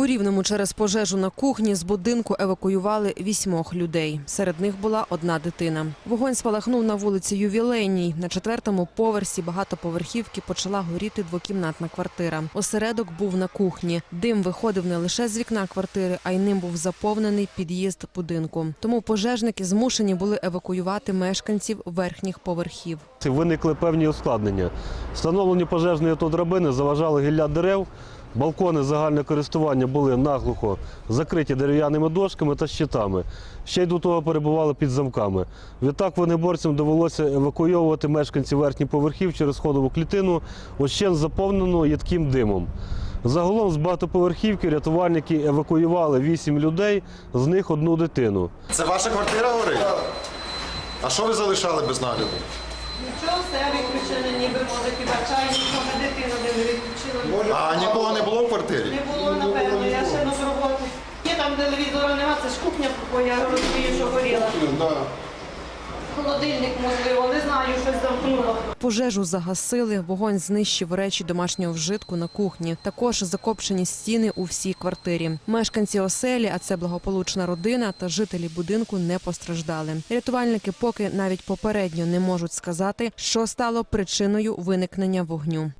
У Рівному через пожежу на кухні з будинку евакуювали вісьмох людей. Серед них була одна дитина. Вогонь спалахнув на вулиці Ювілейній. На четвертому поверсі багатоповерхівки почала горіти двокімнатна квартира. Осередок був на кухні. Дим виходив не лише з вікна квартири, а й ним був заповнений під'їзд будинку. Тому пожежники змушені були евакуювати мешканців верхніх поверхів. Виникли певні ускладнення. Встановлені пожежні автодрабини заважали гілля дерев. Балкони загальне користування були наглухо закриті дерев'яними дошками та щитами. Ще й до того перебували під замками. Відтак вогнеборцям довелося евакуйовувати мешканців верхніх поверхів через сходову клітину, ощен заповнену їдким димом. Загалом з багатоповерхівки рятувальники евакуювали 8 людей, з них одну дитину. Це ваша квартира горить? А що ви залишали без нагляду? Нічого, все виключено, ніби може хіба чайник, може дитину де не відключила. А нікого не було в квартирі? Не було, напевно, я ще на роботу. Є там телевізора нема, це ж кухня, бо я розумію, що горіла. Холодильник, можливо, не знаю, щось замкнуло. Пожежу загасили, вогонь знищив речі домашнього вжитку на кухні. Також закопчені стіни у всій квартирі. Мешканці оселі, а це благополучна родина та жителі будинку не постраждали. Рятувальники поки навіть попередньо не можуть сказати, що стало причиною виникнення вогню.